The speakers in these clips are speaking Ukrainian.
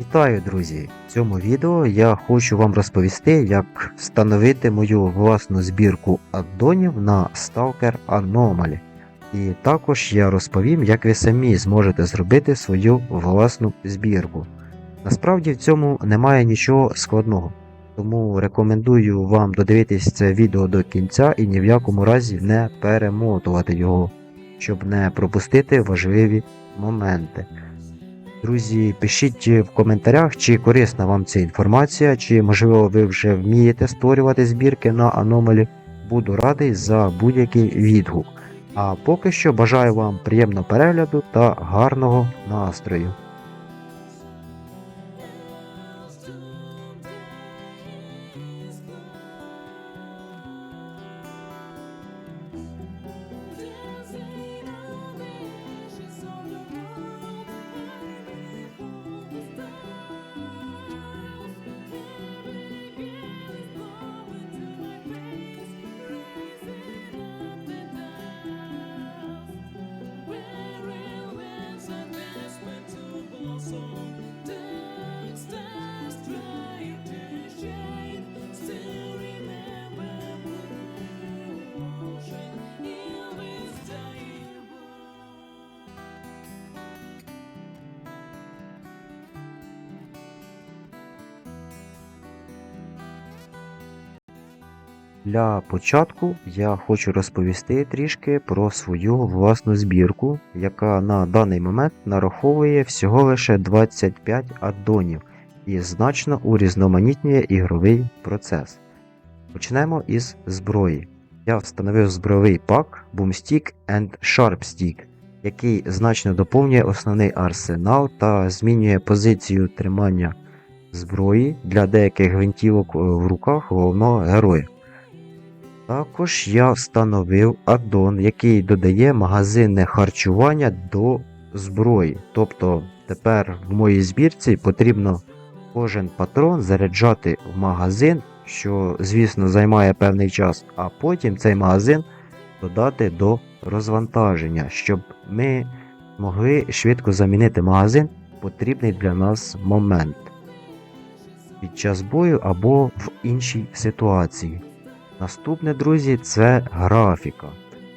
Вітаю, друзі! В цьому відео я хочу вам розповісти, як встановити мою власну збірку аддонів на Stalker Anomaly. І також я розповім, як ви самі зможете зробити свою власну збірку. Насправді в цьому немає нічого складного, тому рекомендую вам додивитись це відео до кінця і ні в якому разі не перемотувати його, щоб не пропустити важливі моменти. Друзі, пишіть в коментарях, чи корисна вам ця інформація, чи можливо ви вже вмієте створювати збірки на Anomaly. Буду радий за будь-який відгук. А поки що бажаю вам приємного перегляду та гарного настрою. Для початку я хочу розповісти трішки про свою власну збірку, яка на даний момент нараховує всього лише 25 аддонів і значно урізноманітнює ігровий процес. Почнемо із зброї. Я встановив збройовий пак Boomstick and Sharpstick, який значно доповнює основний арсенал та змінює позицію тримання зброї для деяких гвинтівок е, в руках головного героя. Також я встановив аддон, який додає магазинне харчування до зброї. Тобто тепер в моїй збірці потрібно кожен патрон заряджати в магазин, що, звісно, займає певний час, а потім цей магазин додати до розвантаження, щоб ми могли швидко замінити магазин потрібний для нас момент під час бою або в іншій ситуації. Наступне, друзі, це графіка.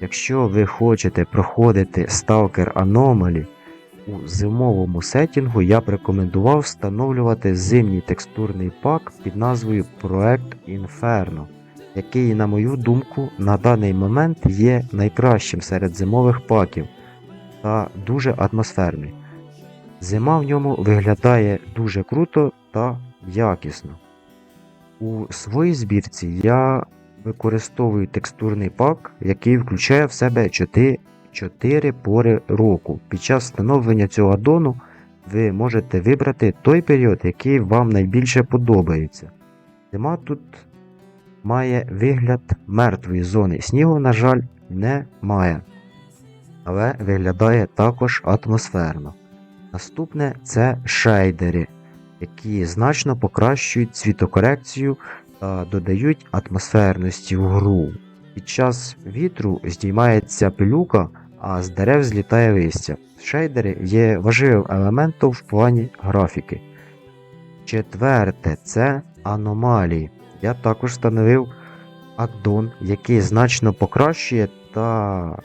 Якщо ви хочете проходити Stalker Anomaly у зимовому сетінгу, я б рекомендував встановлювати зимній текстурний пак під назвою Project Inferno, який, на мою думку, на даний момент є найкращим серед зимових паків та дуже атмосферний. Зима в ньому виглядає дуже круто та якісно. У своїй збірці я використовую текстурний пак, який включає в себе 4, 4 пори року. Під час встановлення цього аддону ви можете вибрати той період, який вам найбільше подобається. Зима тут має вигляд мертвої зони. Снігу, на жаль, немає. Але виглядає також атмосферно. Наступне це шейдери, які значно покращують цвітокорекцію та додають атмосферності в гру. Під час вітру здіймається пилюка, а з дерев злітає листя. Шейдери є важливим елементом в плані графіки. Четверте це аномалії. Я також встановив аддон, який значно покращує та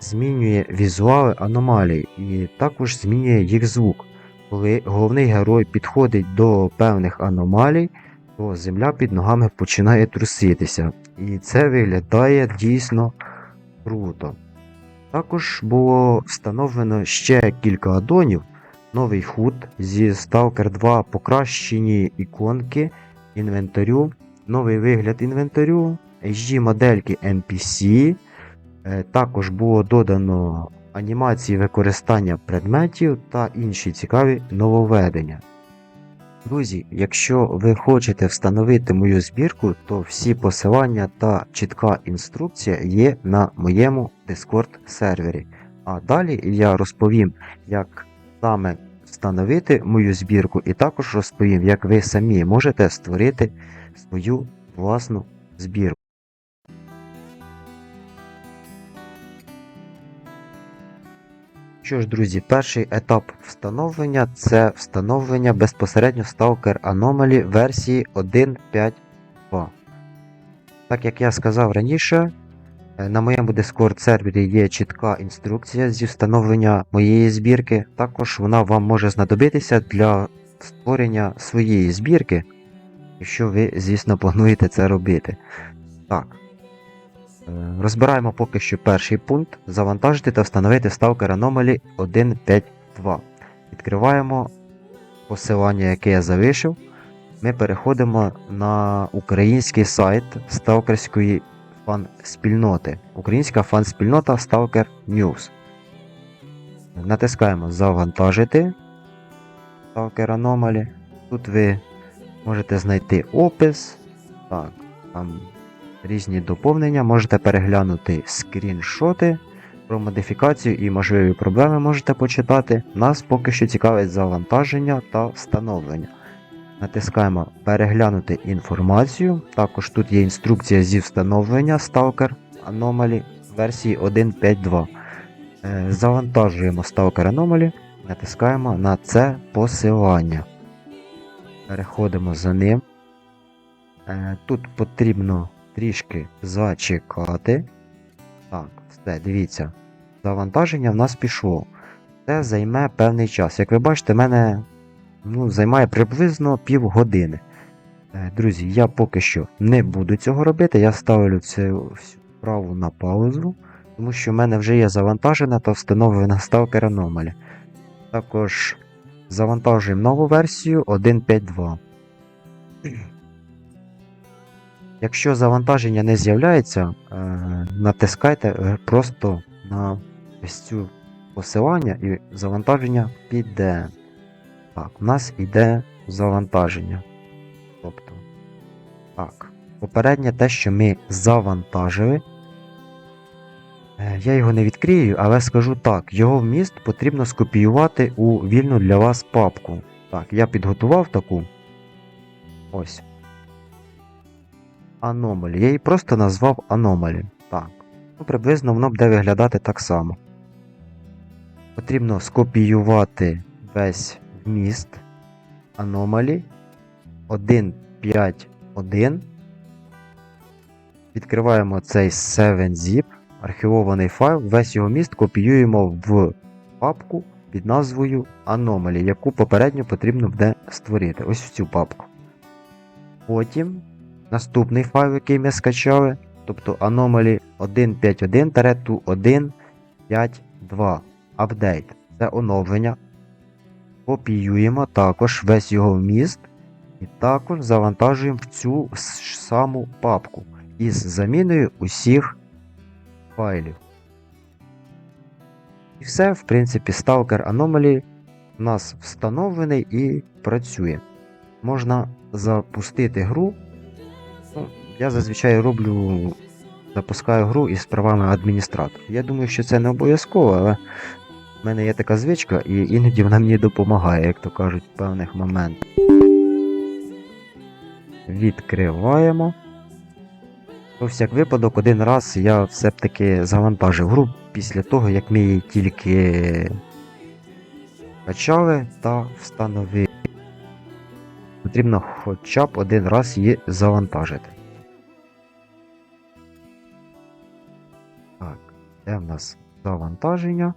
змінює візуали аномалій і також змінює їх звук. Коли головний герой підходить до певних аномалій, то земля під ногами починає труситися. І це виглядає дійсно круто. Також було встановлено ще кілька аддонів, новий худ зі Stalker 2 покращені іконки інвентарю, новий вигляд інвентарю, HD модельки NPC. Е, Також було додано анімації використання предметів та інші цікаві нововведення. Друзі, якщо ви хочете встановити мою збірку, то всі посилання та чітка інструкція є на моєму Discord сервері. А далі я розповім, як саме встановити мою збірку, і також розповім, як ви самі можете створити свою власну збірку. Що ж, друзі, перший етап встановлення це встановлення безпосередньо Stalker Anomaly версії 1.5.2. Так як я сказав раніше, е, на моєму Discord сервері є чітка інструкція зі встановлення моєї збірки. Також вона вам може знадобитися для створення своєї збірки, якщо ви, звісно, плануєте це робити. Так. Е, Розбираємо поки що перший пункт. Завантажити та встановити Stalker Anomaly 1.5.2. Відкриваємо посилання, яке я залишив. Ми переходимо на український сайт сталкерської фан-спільноти. Українська фан-спільнота Stalker News. Натискаємо Завантажити Stalker Anomaly. Тут ви можете знайти опис. Так, там різні доповнення, можете переглянути скріншоти про модифікацію і можливі проблеми можете почитати. Нас поки що цікавить завантаження та встановлення. Натискаємо Переглянути інформацію. Також тут є інструкція зі встановлення Stalker Anomaly версії 1.5.2. Е, Завантажуємо Stalker Anomaly, натискаємо на це посилання. Переходимо за ним. Е, Тут потрібно трішки зачекати. Так, все, дивіться. Завантаження в нас пішло. Це займе певний час. Як ви бачите, в мене ну, займає приблизно півгодини. Е, Друзі, я поки що не буду цього робити. Я ставлю цю справу на паузу, тому що в мене вже є завантажена та встановлена Stalker Anomaly. Також завантажуємо нову версію 1.5.2. Якщо завантаження не з'являється, е, натискайте е, просто на ось цю посилання і завантаження піде. Так, у нас іде завантаження. Тобто, так, попереднє те, що ми завантажили. Е, Я його не відкрию, але скажу так, його вміст потрібно скопіювати у вільну для вас папку. Так, я підготував таку. Ось. Anomaly. Я її просто назвав Anomaly. Так. Ну, приблизно воно буде виглядати так само. Потрібно скопіювати весь вміст Anomaly 1.5.1. Відкриваємо цей 7zip, архівований файл, весь його міст копіюємо в папку під назвою Anomaly, яку попередньо потрібно буде створити. Ось в цю папку. Потім наступний файл, який ми скачали, тобто Anomaly 1.5.1-1.5.2 Update. Це оновлення. Копіюємо також весь його вміст і також завантажуємо в цю саму папку із заміною усіх файлів. І все, в принципі, Stalker Anomaly у нас встановлений і працює. Можна запустити гру. Я зазвичай роблю, запускаю гру із правами адміністратора. Я думаю, що це не обов'язково, але в мене є така звичка, і іноді вона мені допомагає, як то кажуть, в певних моментах. Відкриваємо. Про всяк випадок, один раз я все-таки завантажив гру після того, як ми її тільки качали та встановили. Потрібно хоча б один раз її завантажити. Де в нас завантаження?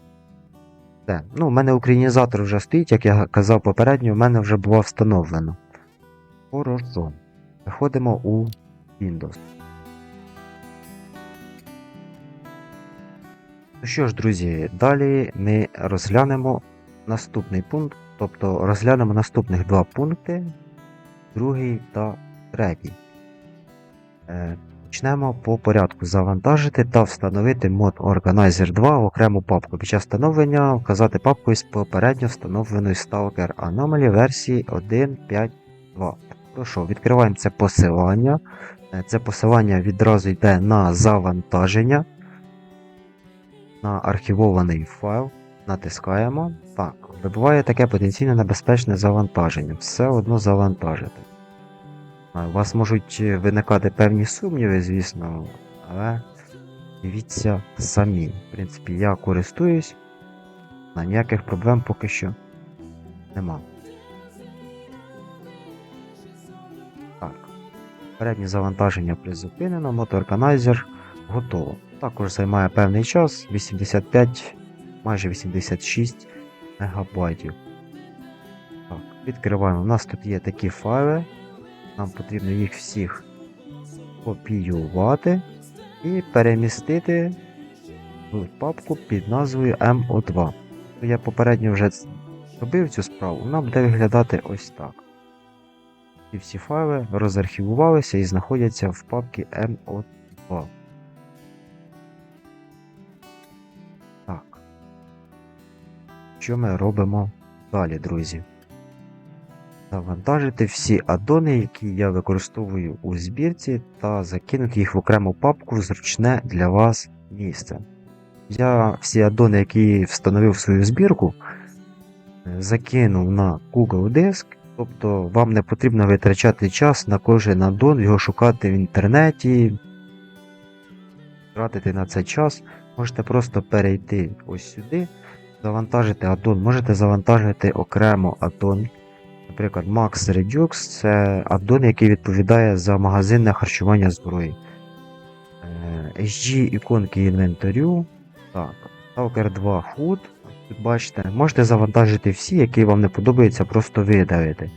Все. Ну, у мене українізатор вже стоїть, як я казав попередньо, в мене вже було встановлено. Хорошо. Заходимо у Windows. Ну що ж, друзі, далі ми розглянемо наступний пункт, тобто розглянемо наступних два пункти, другий та третій. Почнемо по порядку завантажити та встановити мод Organizer 2 в окрему папку. Під час встановлення вказати папку із попередньо встановленої Stalker Anomaly версії 1.5.2. Прошу, відкриваємо це посилання. Е, Це посилання відразу йде на завантаження, на архівований файл. Натискаємо. Так, вибуває таке потенційно небезпечне завантаження. Все одно завантажити. У вас можуть е, виникати певні сумніви, звісно, але дивіться самі. В принципі, я користуюсь знаю, ніяких проблем поки що нема. Так. Переднє завантаження призупинено, моторканайзер готово. Також займає певний час 85, майже 86 мегабайтів. Так, відкриваємо. У нас тут є такі файли. Нам потрібно їх всіх копіювати і перемістити в папку під назвою MO2. Я попередньо вже робив цю справу, вона буде виглядати ось так. І всі файли розархівувалися і знаходяться в папці MO2. Так. Що ми робимо далі, друзі? Завантажити всі аддони, які я використовую у збірці, та закинути їх в окрему папку в зручне для вас місце. Я всі аддони, які встановив в свою збірку, е, закинув на Google Диск, тобто вам не потрібно витрачати час на кожен аддон, його шукати в інтернеті, тратити на це час. Можете просто перейти ось сюди, завантажити аддон, можете завантажити окремо аддон. Наприклад, Max Redux це аддон, який відповідає за магазинне харчування зброї. Е, HG іконки інвентарю. Так, Stalker 2 Food. Тут бачите, можете завантажити всі, які вам не подобаються, просто видалити.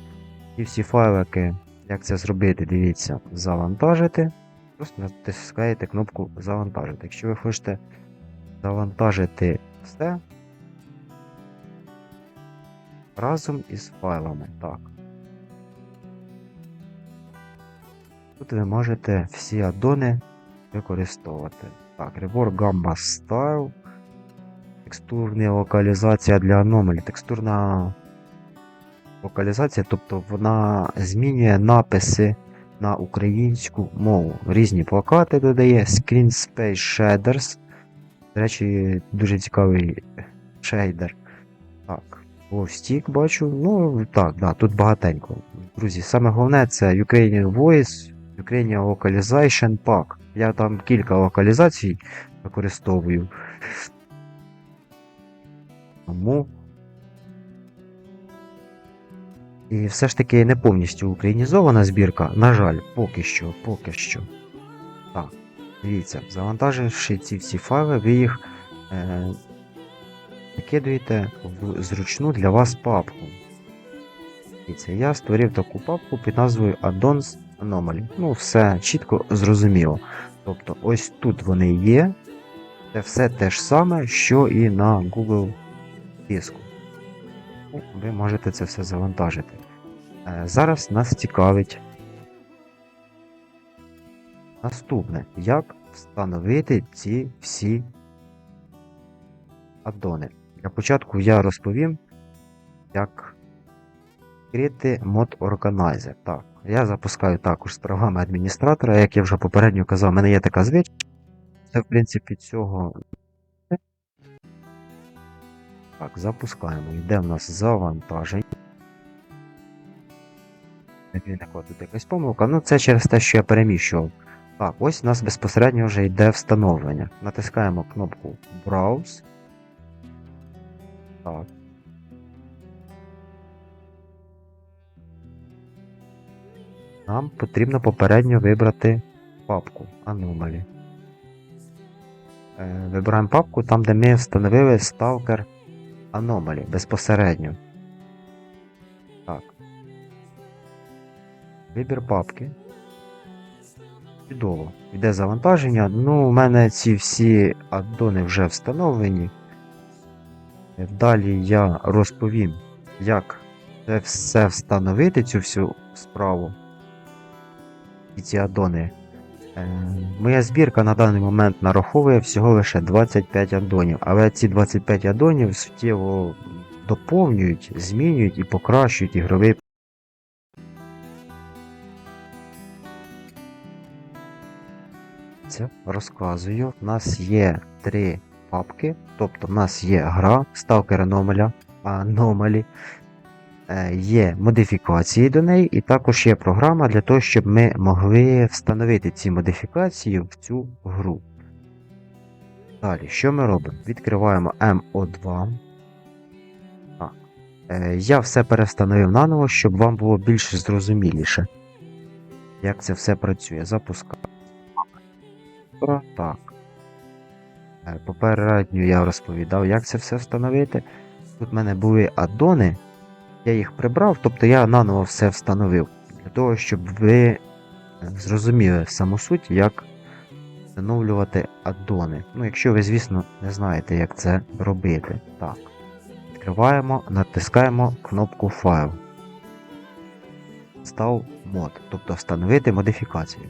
І всі файлики, як це зробити, дивіться, завантажити. Просто натискаєте кнопку завантажити. Якщо ви хочете завантажити все разом із файлами. Так. Тут ви можете всі аддони використовувати. Так, Rework Gamma Style. Текстурна локалізація для аномалі. Текстурна локалізація, тобто вона змінює написи на українську мову. Різні плакати додає, Screen Space Shaders. До речі, дуже цікавий шейдер. Так, Стік бачу. Ну, так, да, тут багатенько. Друзі, саме головне це Ukrainian Voice, Ukrainian Localization Pack. Я там кілька локалізацій використовую. Тому. І все ж таки не повністю українізована збірка, на жаль, поки що, поки що. Так, дивіться, завантаживши ці всі файли, ви їх е, накидуєте в зручну для вас папку. Дивіться, я створив таку папку під назвою Addons Anomaly. Ну, все чітко зрозуміло. Тобто, ось тут вони є. Це все те ж саме, що і на Google диску. Ну, Ви можете це все завантажити. Е, Зараз нас цікавить наступне, як встановити ці всі аддони. Для початку я розповім, як відкрити мод Organizer. Так, я запускаю також з програми адміністратора, як я вже попередньо казав, в мене є така звичка. Це, в принципі, цього. Так, запускаємо. Йде в нас завантаження. Виникла тут якась помилка. Ну, це через те, що я переміщував. Так, ось у нас безпосередньо вже йде встановлення. Натискаємо кнопку Browse. Так. Нам потрібно попередньо вибрати папку Anomaly. Е, Вибираємо папку там, де ми встановили Stalker Anomaly безпосередньо. Так. Вибір папки. Чудово. Йде завантаження. Ну, у мене ці всі аддони вже встановлені. Далі я розповім, як це все встановити, цю всю справу. І ці аддони. Е, Моя збірка на даний момент нараховує всього лише 25 аддонів, але ці 25 аддонів суттєво доповнюють, змінюють і покращують ігровий. Це розказую. У нас є три папки, тобто в нас є гра Stalker Anomaly, Anomaly, е, є модифікації до неї, і також є програма для того, щоб ми могли встановити ці модифікації в цю гру. Далі, що ми робимо? Відкриваємо MO2. Е, Я все перестановив наново, щоб вам було більш зрозуміліше, як це все працює. Запускаю. Так. Е, Попередньо я розповідав, як це все встановити. Тут в мене були аддони, я їх прибрав, тобто я наново все встановив. Для того, щоб ви зрозуміли саму суть, як встановлювати аддони. Ну, якщо ви, звісно, не знаєте, як це робити. Так. Відкриваємо, натискаємо кнопку Файл. Став мод, тобто встановити модифікацію.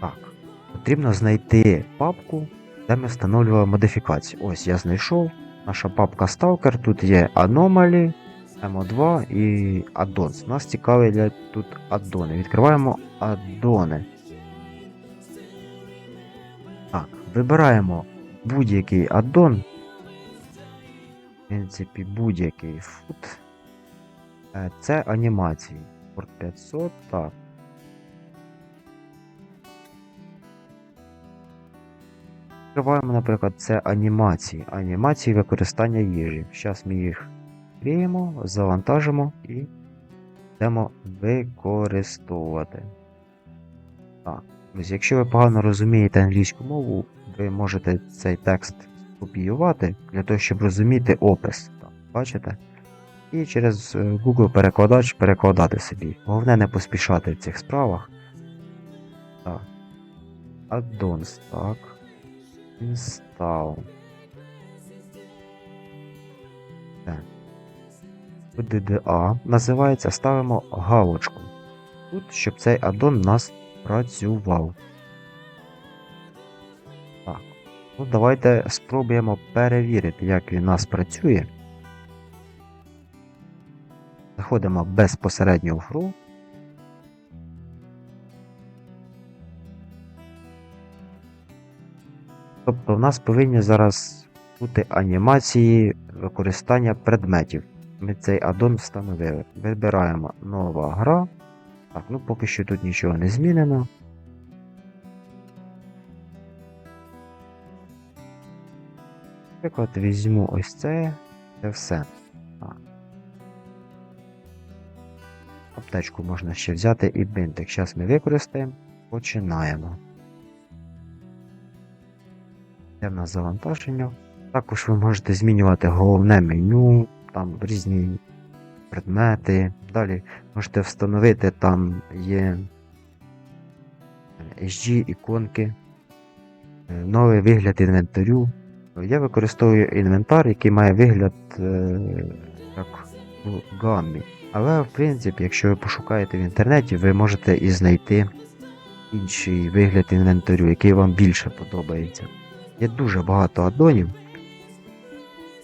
Так. Потрібно знайти папку, де ми встановлювали модифікацію. Ось я знайшов. Наша папка Stalker, тут є Anomaly, MO2 і Addons. Нас цікавлять тут аддони. Відкриваємо аддони. Так, вибираємо будь-який аддон. В принципі, будь-який фут. Е, Це анімації. Порт 500, так. Відкриваємо, наприклад, це анімації. Анімації використання їжі. Зараз ми їх відкриємо, завантажимо і будемо використовувати. Так, друзі, якщо ви погано розумієте англійську мову, ви можете цей текст копіювати для того, щоб розуміти опис. Так, бачите? І через е, Google перекладач перекладати собі. Головне не поспішати в цих справах. Так. Addons, так. Install. Так. DDA називається, ставимо галочку. Тут, щоб цей аддон у нас працював. Так. Ну, давайте спробуємо перевірити, як він у нас працює. Заходимо безпосередньо в гру. Тобто в нас повинні зараз бути анімації використання предметів. Ми цей аддон встановили. Вибираємо нова гра. Так, ну поки що тут нічого не змінено. Наприклад, візьму ось це. Це все. Аптечку можна ще взяти і бинтик. Зараз ми використаємо. Починаємо. Є в завантаження. Також ви можете змінювати головне меню, там різні предмети. Далі можете встановити, там є SG іконки, е, новий вигляд інвентарю. Я використовую інвентар, який має вигляд е, як у гаммі. Але, в принципі, якщо ви пошукаєте в інтернеті, ви можете і знайти інший вигляд інвентарю, який вам більше подобається. Є дуже багато аддонів.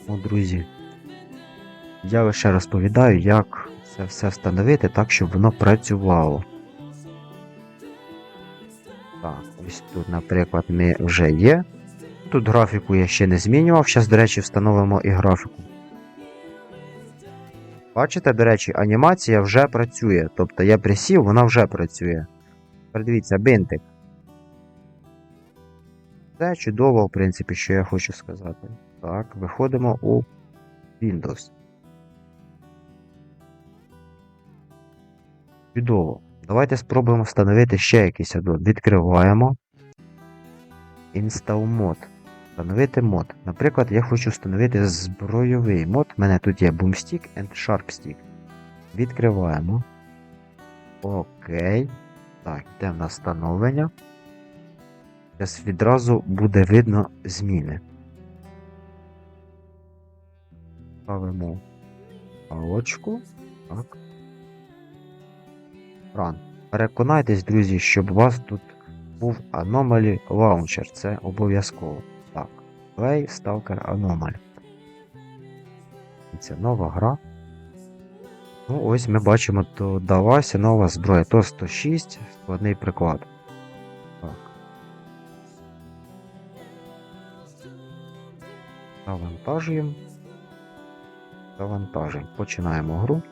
О, друзі. Я лише розповідаю, як це все встановити так, щоб воно працювало. Так, ось тут, наприклад, ми вже є. Тут графіку я ще не змінював. Зараз, до речі, встановимо і графіку. Бачите, до речі, анімація вже працює. Тобто я присів, вона вже працює. Передивіться, бинтик. Це чудово, в принципі, що я хочу сказати. Так, виходимо у Windows. Чудово. Давайте спробуємо встановити ще якийсь аддон. Відкриваємо. Install мод. Встановити мод. Наприклад, я хочу встановити збройовий мод. У мене тут є Boomstick and Sharpstick. Відкриваємо. Окей. Так, йде в нас встановлення. Зараз відразу буде видно зміни. Ставимо галочку. Так. Run. Переконайтесь, друзі, щоб у вас тут був Anomaly Launcher. Це обов'язково. Так. Play Stalker Anomaly. Це нова гра. Ну, ось ми бачимо, то далася нова зброя. То 106, складний приклад. Завантажуємо. Завантажуємо. Починаємо гру.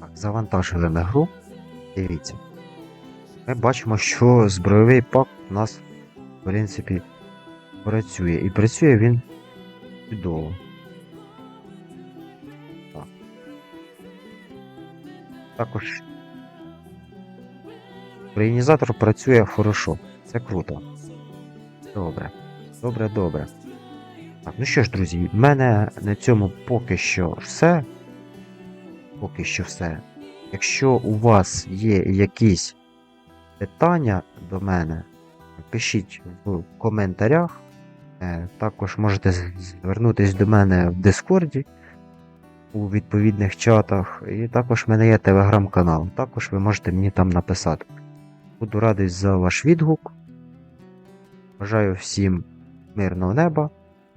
Так, завантажили ми гру. Дивіться. Ми бачимо, що збройовий пак у нас, в принципі, працює. І працює він чудово. Також українізатор працює хорошо. Це круто. Добре. Добре, добре. Ну що ж, друзі, в мене на цьому поки що все. Поки що все. Якщо у вас є якісь питання до мене, пишіть в коментарях. Е, Також можете звернутися до мене в Дискорді у відповідних чатах. І також в мене є телеграм-канал. Також ви можете мені там написати. Буду радий за ваш відгук. Бажаю всім мирного неба.